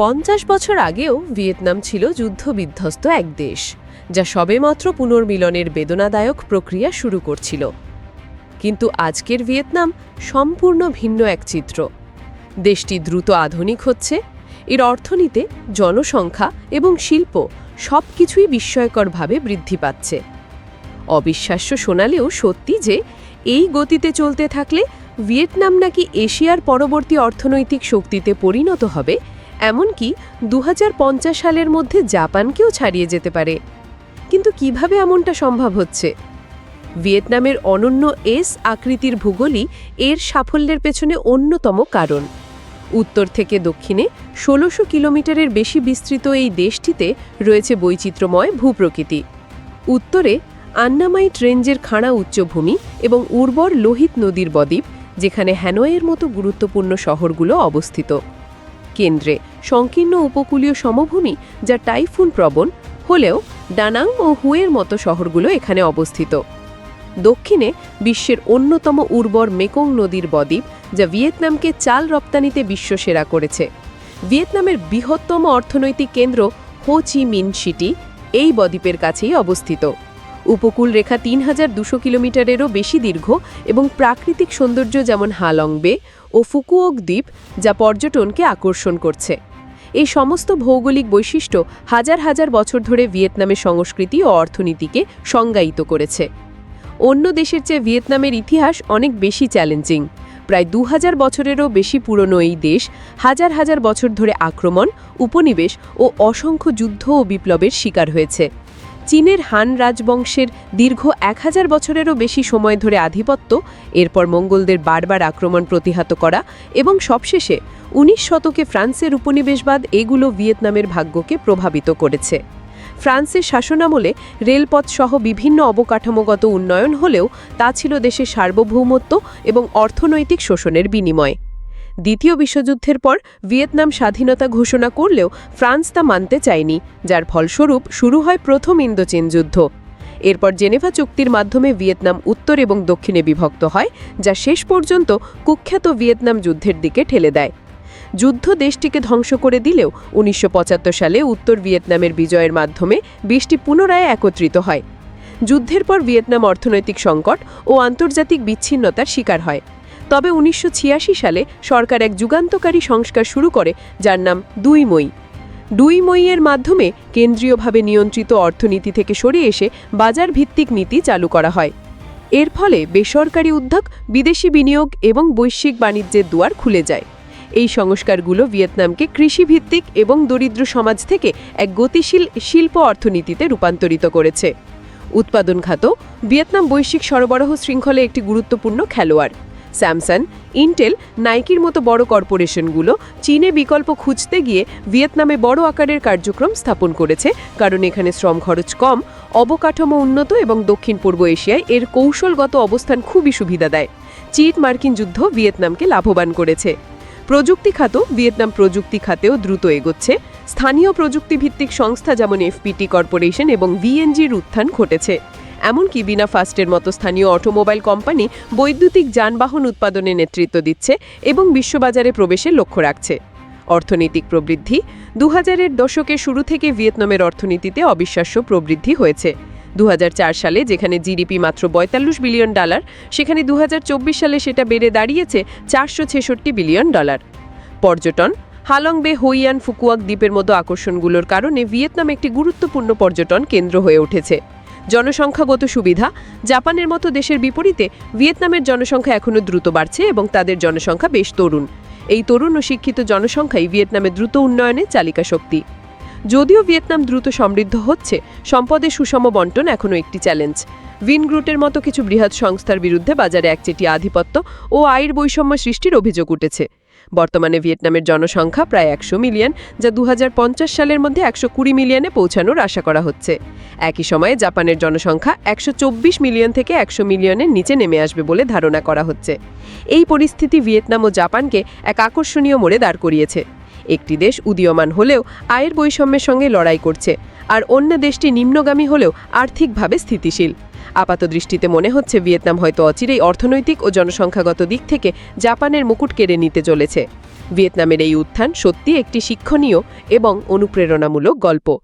পঞ্চাশ বছর আগেও ভিয়েতনাম ছিল যুদ্ধবিধ্বস্ত এক দেশ, যা সবেমাত্র পুনর্মিলনের বেদনাদায়ক প্রক্রিয়া শুরু করছিল। কিন্তু আজকের ভিয়েতনাম সম্পূর্ণ ভিন্ন এক চিত্র। দেশটি দ্রুত আধুনিক হচ্ছে, এর অর্থনীতি, জনসংখ্যা এবং শিল্প সব কিছুই বিস্ময়করভাবে বৃদ্ধি পাচ্ছে। অবিশ্বাস্য শোনালেও সত্যি যে, এই গতিতে চলতে থাকলে ভিয়েতনাম নাকি এশিয়ার পরবর্তী অর্থনৈতিক শক্তিতে পরিণত হবে এমনকি দু হাজার পঞ্চাশ সালের মধ্যে জাপানকেও ছাড়িয়ে যেতে পারে। কিন্তু কীভাবে এমনটা সম্ভব হচ্ছে? ভিয়েতনামের অনন্য এস আকৃতির ভূগোলই এর সাফল্যের পেছনে অন্যতম কারণ। উত্তর থেকে দক্ষিণে ষোলোশো কিলোমিটারের বেশি বিস্তৃত এই দেশটিতে রয়েছে বৈচিত্র্যময় ভূপ্রকৃতি। উত্তরে আন্নামাইট রেঞ্জের খাড়া উচ্চভূমি এবং উর্বর লোহিত নদীর বদ্বীপ, যেখানে হ্যানয়ের মতো গুরুত্বপূর্ণ শহরগুলো অবস্থিত। কেন্দ্রে সংকীর্ণ উপকূলীয় সমভূমি যা টাইফুন প্রবণ হলেও ডানাং ও হুয়ের মতো শহরগুলো এখানে অবস্থিত। দক্ষিণে বিশ্বের অন্যতম উর্বর মেকং নদীর বদ্বীপ যা ভিয়েতনামকে চাল রপ্তানিতে বিশ্বসেরা করেছে। ভিয়েতনামের বৃহত্তম অর্থনৈতিক কেন্দ্র হো চি মিন সিটি এই বদ্বীপের কাছেই অবস্থিত। উপকূল রেখা তিন হাজার দুশো কিলোমিটারেরও বেশি দীর্ঘ এবং প্রাকৃতিক সৌন্দর্য যেমন হালং বে ও ফুকুওক দ্বীপ, যা পর্যটনকে আকর্ষণ করছে। এই সমস্ত ভৌগোলিক বৈশিষ্ট্য হাজার হাজার বছর ধরে ভিয়েতনামের সংস্কৃতি ও অর্থনীতিকে সংজ্ঞায়িত করেছে। অন্য দেশের চেয়ে ভিয়েতনামের ইতিহাস অনেক বেশি চ্যালেঞ্জিং। প্রায় দু হাজার বছরেরও বেশি পুরনো এই দেশ হাজার হাজার বছর ধরে আক্রমণ, উপনিবেশ ও অসংখ্য যুদ্ধ ও বিপ্লবের শিকার হয়েছে। চীনের হান রাজবংশের দীর্ঘ এক হাজার বছরেরও বেশি সময় ধরে আধিপত্য, এরপর মঙ্গলদের বারবার আক্রমণ প্রতিহত করা এবং সবশেষে উনিশ শতকে ফ্রান্সের উপনিবেশবাদ এগুলো ভিয়েতনামের ভাগ্যকে প্রভাবিত করেছে। ফ্রান্সের শাসনামলে রেলপথ সহ বিভিন্ন অবকাঠামোগত উন্নয়ন হলেও তা ছিল দেশের সার্বভৌমত্ব এবং অর্থনৈতিক শোষণের বিনিময়। দ্বিতীয় বিশ্বযুদ্ধের পর ভিয়েতনাম স্বাধীনতা ঘোষণা করলেও ফ্রান্স তা মানতে চায়নি, যার ফলস্বরূপ শুরু হয় প্রথম ইন্দোচীন যুদ্ধ। এরপর জেনেভা চুক্তির মাধ্যমে ভিয়েতনাম উত্তর এবং দক্ষিণে বিভক্ত হয়, যা শেষ পর্যন্ত কুখ্যাত ভিয়েতনাম যুদ্ধের দিকে ঠেলে দেয়। যুদ্ধ দেশটিকে ধ্বংস করে দিলেও উনিশশো পঁচাত্তর সালে উত্তর ভিয়েতনামের বিজয়ের মাধ্যমে দেশটি পুনরায় একত্রিত হয়। যুদ্ধের পর ভিয়েতনাম অর্থনৈতিক সংকট ও আন্তর্জাতিক বিচ্ছিন্নতার শিকার হয়। তবে উনিশশো ছিয়াশি সালে সরকার এক যুগান্তকারী সংস্কার শুরু করে, যার নাম দুই মই। দুই মইয়ের মাধ্যমে কেন্দ্রীয়ভাবে নিয়ন্ত্রিত অর্থনীতি থেকে সরে এসে বাজার ভিত্তিক নীতি চালু করা হয়। এর ফলে বেসরকারি উদ্যোগ, বিদেশি বিনিয়োগ এবং বৈশ্বিক বাণিজ্যের দুয়ার খুলে যায়। এই সংস্কারগুলো ভিয়েতনামকে কৃষিভিত্তিক এবং দরিদ্র সমাজ থেকে এক গতিশীল শিল্প অর্থনীতিতে রূপান্তরিত করেছে। উৎপাদন খাত, ভিয়েতনাম বৈশ্বিক সরবরাহ শৃঙ্খলে একটি গুরুত্বপূর্ণ খেলোয়াড়। স্যামসাং ইন্টেল, নাইকির মতো বড় কর্পোরেশনগুলো চীনে বিকল্প খুঁজতে গিয়ে ভিয়েতনামে বড় আকারের কার্যক্রম স্থাপন করেছে, কারণ এখানে শ্রম খরচ কম, অবকাঠামো উন্নত এবং দক্ষিণ পূর্ব এশিয়ায় এর কৌশলগত অবস্থান খুবই সুবিধা দেয়। চীন মার্কিন যুদ্ধ ভিয়েতনামকে লাভবান করেছে। প্রযুক্তি খাত, ভিয়েতনাম প্রযুক্তি খাতেও দ্রুত এগোচ্ছে। স্থানীয় প্রযুক্তিভিত্তিক সংস্থা যেমন এফপিটি কর্পোরেশন এবং ভিএনজির উত্থান ঘটেছে। এমনকি বিনা ফাস্টের মতো স্থানীয় অটোমোবাইল কোম্পানি বৈদ্যুতিক যানবাহন উৎপাদনে নেতৃত্ব দিচ্ছে এবং বিশ্ববাজারে প্রবেশের লক্ষ্য রাখছে। অর্থনৈতিক প্রবৃদ্ধি দু হাজারের দশকে শুরু থেকে ভিয়েতনামের অর্থনীতিতে অবিশ্বাস্য প্রবৃদ্ধি হয়েছে। দু হাজার চার সালে যেখানে জিডিপি মাত্র পঁয়তাল্লিশ বিলিয়ন ডলার, সেখানে দু হাজার চব্বিশ সালে সেটা বেড়ে দাঁড়িয়েছে চারশো ছেষট্টি বিলিয়ন ডলার। পর্যটন হালং বে হইয়ান ফুকুয়াক দ্বীপের মতো আকর্ষণগুলোর কারণে ভিয়েতনাম একটি গুরুত্বপূর্ণ পর্যটন কেন্দ্র হয়ে উঠেছে। জনসংখ্যাগত সুবিধা। জাপানের মতো দেশের বিপরীতে ভিয়েতনামের জনসংখ্যা এখনও দ্রুত বাড়ছে এবং তাদের জনসংখ্যা বেশ তরুণ। এই তরুণ ও শিক্ষিত জনসংখ্যাই ভিয়েতনামের দ্রুত উন্নয়নে চালিকা শক্তি। যদিও ভিয়েতনাম দ্রুত সমৃদ্ধ হচ্ছে, সম্পদের সুষম বন্টন এখনও একটি চ্যালেঞ্জ। ভিনগ্রুটের মতো কিছু বৃহৎ সংস্থার বিরুদ্ধে বাজারে একচেটি আধিপত্য ও আয়ের বৈষম্য সৃষ্টির অভিযোগ উঠেছে। বর্তমানে ভিয়েতনামের জনসংখ্যা প্রায় একশো মিলিয়ন, যা দু হাজার পঞ্চাশ সালের মধ্যে একশো কুড়ি মিলিয়নে পৌঁছানোর আশা করা হচ্ছে। একই সময়ে জাপানের জনসংখ্যা একশো চব্বিশ মিলিয়ন থেকে একশো মিলিয়নের নিচে নেমে আসবে বলে ধারণা করা হচ্ছে। এই পরিস্থিতি ভিয়েতনাম ও জাপানকে এক আকর্ষণীয় মোড়ে দাঁড় করিয়েছে। একটি দেশ উদীয়মান হলেও আয়ের বৈষম্যের সঙ্গে লড়াই করছে, আর অন্য দেশটি নিম্নগামী হলেও আর্থিকভাবে স্থিতিশীল। আপাত দৃষ্টিতে মনে হচ্ছে ভিয়েতনাম হয়তো অচিরেই অর্থনৈতিক ও জনসংখ্যাগত দিক থেকে জাপানের মুকুট কেড়ে নিতে চলেছে। ভিয়েতনামের এই উত্থান সত্যি একটি শিক্ষণীয় এবং অনুপ্রেরণামূলক গল্প।